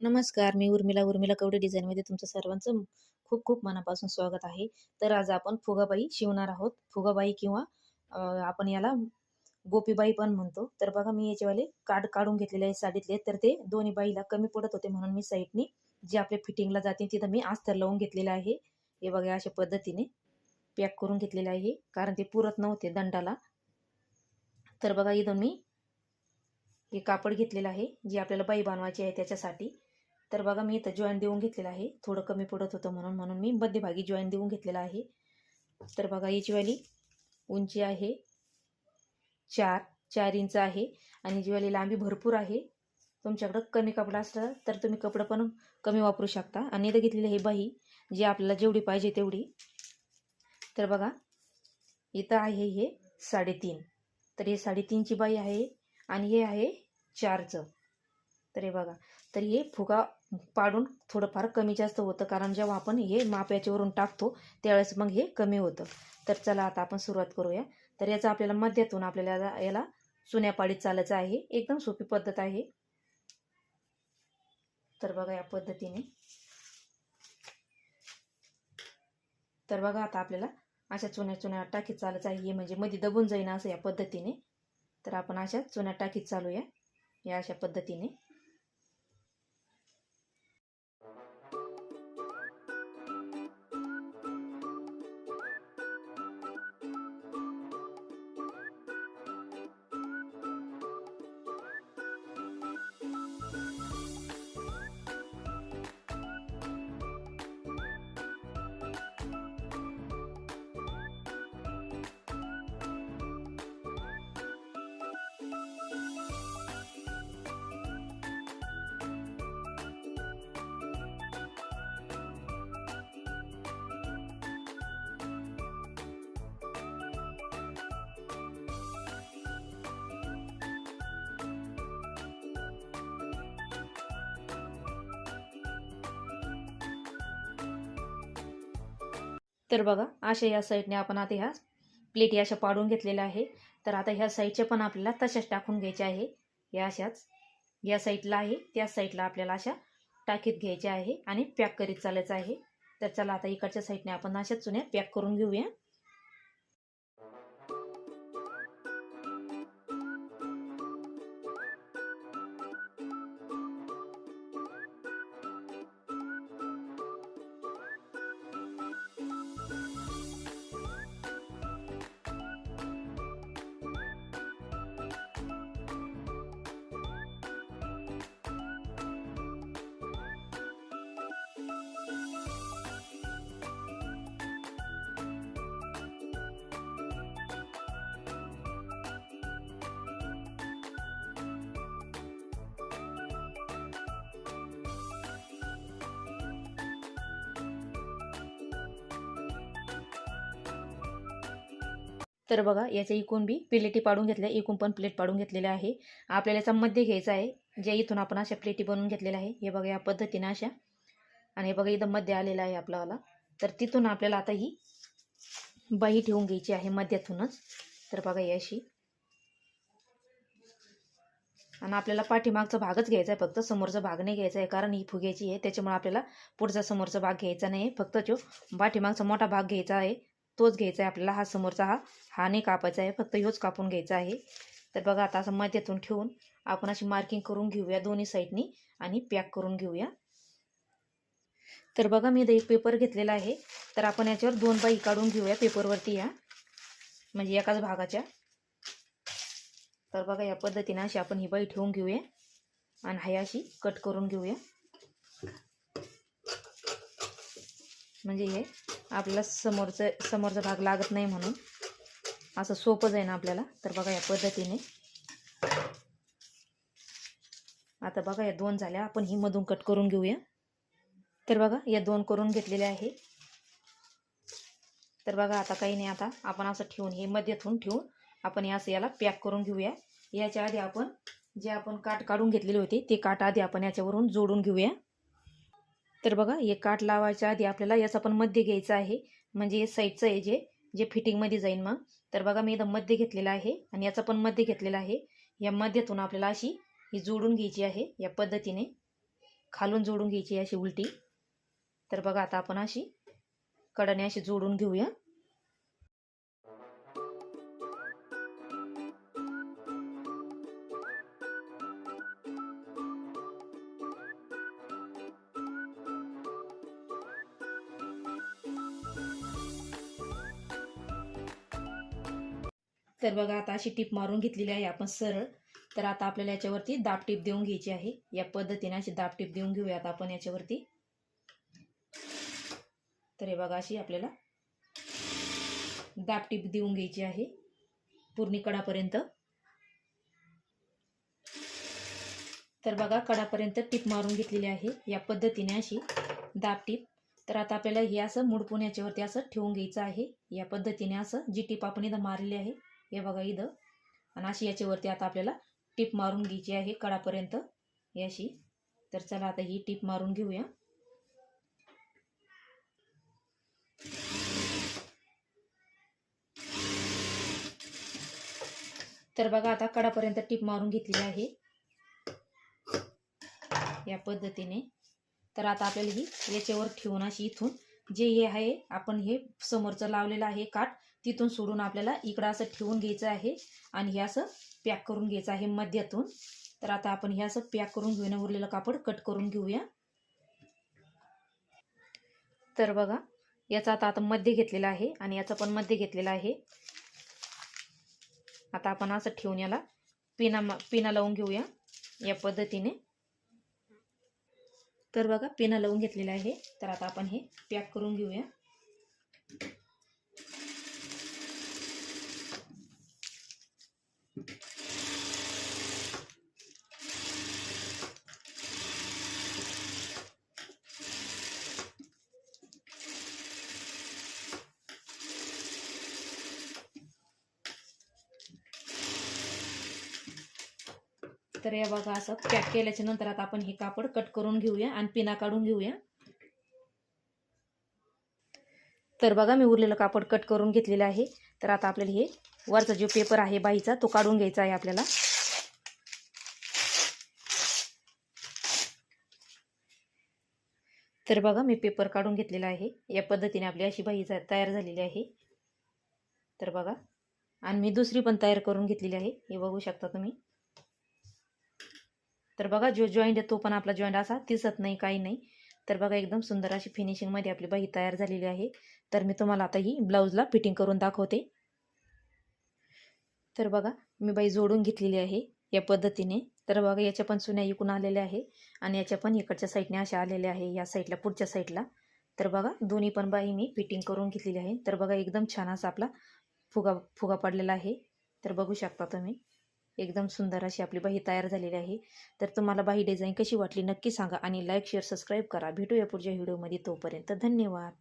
नमस्कार मी उर्मिला. उर्मिला कवडे डिझाईनमध्ये तुमचं सर्वांचं खूप खूप मनापासून स्वागत आहे. तर आज आपण फुगाबाई शिवणार आहोत. फुगाबाई किंवा आपण याला गोपीबाई पण म्हणतो. तर बघा मी याच्यावाले कार्ड काढून घेतलेले आहे साडीतले तर ते दोन्ही बाईला कमी पडत होते म्हणून मी साईडने जे आपले फिटिंगला जाते तिथं मी अस्तर लावून घेतलेलं आहे. हे बघा अशा पद्धतीने पॅक करून घेतलेलं आहे. कारण ते पुरत नव्हते दंडाला. तर बघा इथं मी हे कापड घेतलेलं आहे जे आपल्याला बाई बनवायची आहे त्याच्यासाठी. तर बघा मी इथं जॉईन देऊन घेतलेलं आहे. थोडं कमी पडत होतं म्हणून म्हणून मी मध्यभागी जॉईन देऊन घेतलेला आहे. तर बघा याची वाली उंची आहे चार चार इंच आहे आणि जी लांबी भरपूर आहे. तुमच्याकडं कमी कपडा असला तर तुम्ही कपडं पण कमी वापरू शकता. आणि इथं घेतलेली हे बाही जी आपल्याला जेवढी पाहिजे तेवढी. तर बघा इथं आहे हे साडेतीन. तर हे साडेतीनची बाई आहे आणि हे आहे चारचं. तर हे बघा तर हे फुगा पाडून थोडंफार कमी जास्त होतं. कारण जेव्हा आपण हे माप याच्यावरून टाकतो त्यावेळेस मग हे कमी होतं. तर चला आता आपण सुरुवात करूया. तर याचा आपल्याला मध्यातून आपल्याला याला- चुन्या पाडीत चालायचं आहे. एकदम सोपी पद्धत आहे. तर बघा या पद्धतीने. तर बघा आता आपल्याला अशा चुन्या चुन्या टाकीत चालायचं आहे. हे म्हणजे मध्ये दबून जाईन असं या पद्धतीने. तर आपण अशा चुन्या टाकीत चालूया. या अशा पद्धतीने. तर बघा अशा या साईडने आपण आता ह्या प्लेटी अशा पाडून घेतलेल्या आहे. तर आता ह्या साईडच्या पण आपल्याला तशाच टाकून घ्यायच्या आहे. या अशाच या साईडला आहे त्या साईडला आपल्याला अशा टाकीत घ्यायच्या आहे आणि पॅक करीत चालायचं आहे. तर चला आता इकडच्या साईडने आपण अशा चुन्या पॅक करून घेऊया. तर बघा याच्या एकूण बी प्लेटी पाडून घेतल्या. एकूण पण प्लेट पाडून घेतलेल्या आहे. आपल्याला याचा मध्ये घ्यायचा आहे. जे इथून आपण अशा प्लेटी बनवून घेतलेल्या आहे. हे बघा या पद्धतीने अशा. आणि हे बघा इथं मध्य आलेला आहे आपल्याला. तर तिथून आपल्याला आता ही बाही ठेवून घ्यायची आहे मध्यातूनच. तर बघा ही अशी आणि आपल्याला पाठीमागचा भागच घ्यायचा आहे. फक्त समोरचा भाग नाही घ्यायचा आहे. कारण ही फुग्याची आहे. त्याच्यामुळे आपल्याला पुढचा समोरचा भाग घ्यायचा नाही आहे फक्त जो पाठीमागचा मोठा भाग घ्यायचा आहे. तोच घ्यायचा आहे आपल्याला हा समोरचा हा. हा नाही कापायचा आहे फक्त ह्योच कापून घ्यायचा आहे. तर बघा आता असं मध्यातून ठेवून आपण अशी मार्किंग करून घेऊया दोन्ही साईडनी आणि पॅक करून घेऊया. तर बघा मी एक पेपर घेतलेला आहे. तर आपण याच्यावर दोन बाई काढून घेऊया पेपरवरती या. म्हणजे एकाच भागाच्या. तर बघा या पद्धतीनं अशी आपण ही बाई ठेवून घेऊया. आणि हाय अशी कट करून घेऊया. म्हणजे हे आपल्याला समोरचं समोरचा भाग लागत नाही म्हणून. असं सोपं जाईल आपल्याला. तर बघा या पद्धतीने. आता बघा या दोन झाल्या. आपण ही मधून कट करून घेऊया. तर बघा या दोन करून घेतलेल्या आहे. तर बघा आता काही नाही आता. आपण असं ठेवून हे मध्यातून ठेवून आपण हे असं याला पॅक करून घेऊया. याच्या आधी आपण जे आपण काठ काढून घेतलेले होते ते काठ आधी आपण याच्यावरून जोडून घेऊया. तर बघा हे काठ लावायच्या आधी आपल्याला याचा पण मध्य घ्यायचा आहे. म्हणजे हे साईडचं आहे जे जे फिटिंगमध्ये जाईल मग. तर बघा मी इथं मध्य घेतलेला आहे आणि याचा पण मध्य घेतलेला आहे. या मध्यातून आपल्याला अशी ही जोडून घ्यायची आहे या पद्धतीने. खालून जोडून घ्यायची अशी उलटी. तर बघा आता आपण अशी कडाने अशी जोडून घेऊया. तर बघा आता अशी टीप मारून घेतलेली आहे आपण सरळ. तर आता आपल्याला याच्यावरती दाब टीप देऊन घ्यायची आहे. या पद्धतीने अशी दाब टीप देऊन घेऊया आता आपण याच्यावरती. तर हे बघा अशी आपल्याला दाब टीप देऊन घ्यायची आहे. पूर्ण कडापर्यंत. तर बघा कडापर्यंत टीप मारून घेतलेली आहे. या पद्धतीने अशी दाब टीप. तर आता आपल्याला हे असं मुडपून याच्यावरती असं ठेवून घ्यायचं आहे. या पद्धतीने असं जी टीप आपण इथं मारलेली आहे हे बघा इथं. आणि अशी याच्यावरती आता आपल्याला टीप मारून घ्यायची आहे कडापर्यंत. याशी अशी. तर चला आता ही टीप मारून घेऊया. तर बघा आता कडापर्यंत टीप मारून घेतलेली आहे. या पद्धतीने. तर आता आपल्याला ही याच्यावर ठेवून अशी इथून जे हे आहे आपण हे समोरचं लावलेलं आहे काठ तिथून सोडून आपल्याला इकडं असं ठेवून घ्यायचं आहे आणि हे असं पॅक करून घ्यायचं आहे मध्यातून. तर आता आपण हे असं पॅक करून घेऊया उरलेलं कापड कट करून घेऊया. तर बघा याचा आता आता मध्य घेतलेला आहे आणि याचा पण मध्य घेतलेला आहे. आता आपण असं ठेवून याला पिना पिना लावून घेऊया या पद्धतीने. तर बघा पिना लावून घेतलेला आहे. तर आता आपण हे पॅक करून घेऊया. तर या बघा असं पॅक केल्याच्यानंतर आता आपण हे कापड कट करून घेऊया आणि पिना काढून घेऊया. तर बघा मी उरलेलं कापड कट करून घेतलेलं आहे. तर आता आपल्याला हे वरचा जो पेपर आहे बाईचा तो काढून घ्यायचा आहे आपल्याला. तर बघा मी पेपर काढून घेतलेला आहे. या पद्धतीने आपली अशी बाई तयार झालेली आहे. तर बघा आणि मी दुसरी पण तयार करून घेतलेली आहे. हे बघू शकता तुम्ही. तर बघा जो जॉईंट आहे तो पण आपला जॉईंट असा दिसत नाही काही नाही. तर बघा एकदम सुंदर अशी फिनिशिंगमध्ये आपली बाई तयार झालेली आहे. तर मी तुम्हाला आता ही ब्लाऊजला फिटिंग करून दाखवते. तर बघा मी बाई जोडून घेतलेली आहे या पद्धतीने. तर बघा याच्या पण सुन्या इकून आलेल्या आहे आणि याच्या पण इकडच्या साईडने अशा आलेल्या आहे या साईडला पुढच्या साईडला तर बघा दोन्ही पण बाई मी फिटिंग करून घेतलेली आहे. तर बघा एकदम छान असा आपला फुगा फुगा पडलेला आहे. तर बघू शकता तुम्ही. एकदम सुंदर अशी आपली बाही तयार झालेली आहे. तर तुम्हाला बाही डिझाईन कशी वाटली नक्की सांगा आणि लाईक शेअर सबस्क्राईब करा. भेटूया पुढच्या व्हिडिओमध्ये तोपर्यंत धन्यवाद.